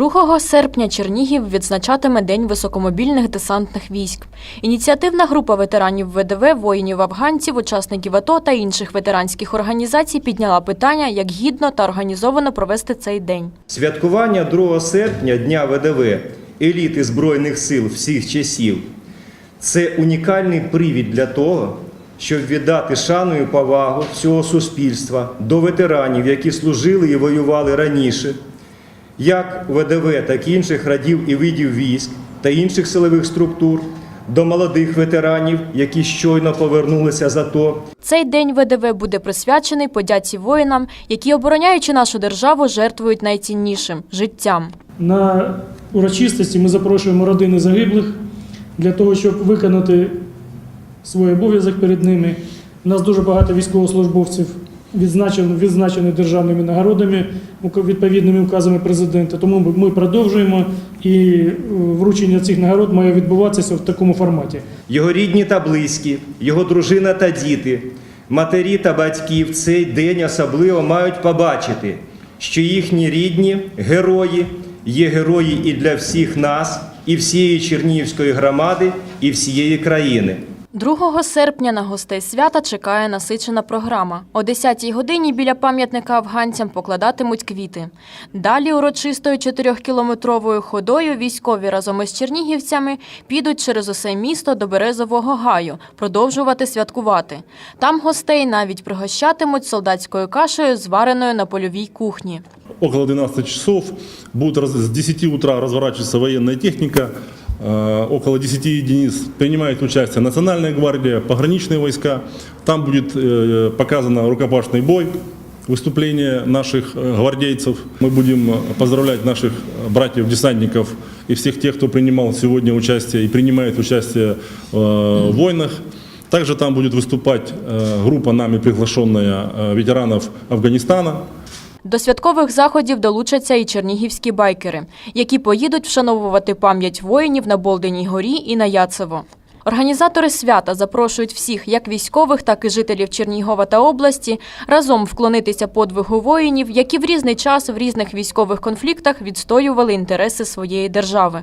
2 серпня Чернігів відзначатиме День високомобільних десантних військ. Ініціативна група ветеранів ВДВ, воїнів-афганців, учасників АТО та інших ветеранських організацій підняла питання, як гідно та організовано провести цей день. Святкування 2 серпня Дня ВДВ еліти Збройних сил всіх часів це унікальний привід для того, щоб віддати шану і повагу всього суспільства до ветеранів, які служили і воювали раніше, як ВДВ, так і інших радів і видів військ та інших силових структур, до молодих ветеранів, які щойно повернулися з АТО, Цей день ВДВ буде присвячений подяці воїнам, які, обороняючи нашу державу, жертвують найціннішим життям. На урочистості ми запрошуємо родини загиблих для того, щоб виконати свій обов'язок перед ними. У нас дуже багато військовослужбовців відзначені, відзначені державними нагородами, відповідними указами президента. Тому ми- ми продовжуємо і е, вручення цих нагород має відбуватися в такому форматі. його рідні та близькі, його дружина та діти, матері та батьки в цей день особливо мають побачити, що їхні рідні герої є герої і для всіх нас, і всієї Чернігівської громади, і всієї країни. 2 серпня на гостей свята чекає насичена програма. О 10-й годині біля пам'ятника афганцям покладатимуть квіти. Далі урочистою 4-кілометровою ходою військові разом із чернігівцями підуть через усе місто до Березового гаю, продовжувати святкувати. Там гостей навіть пригощатимуть солдатською кашею, звареною на польовій кухні. Около 12 часов будет раз- с 10 утра разворачиваться военная техника. Э, Около 10 единиц принимает участие Национальная гвардия, пограничные войска. Там будет э, показано рукопашный бой, выступление наших э, гвардейцев. Мы будем э, поздравлять наших э, братьев-десантников и всех тех, кто принимал сегодня участие и принимает участие э, в войнах. Также там будет выступать э, группа нами приглашенная э, ветеранов Афганистана. До святкових заходів долучаться і чернігівські байкери, які поїдуть вшановувати пам'ять воїнів на Болденій горі і на Яцево. Організатори свята запрошують всіх, як військових, так і жителів Чернігова та області, разом вклонитися подвигу воїнів, які в різний час в різних військових конфліктах відстоювали інтереси своєї держави.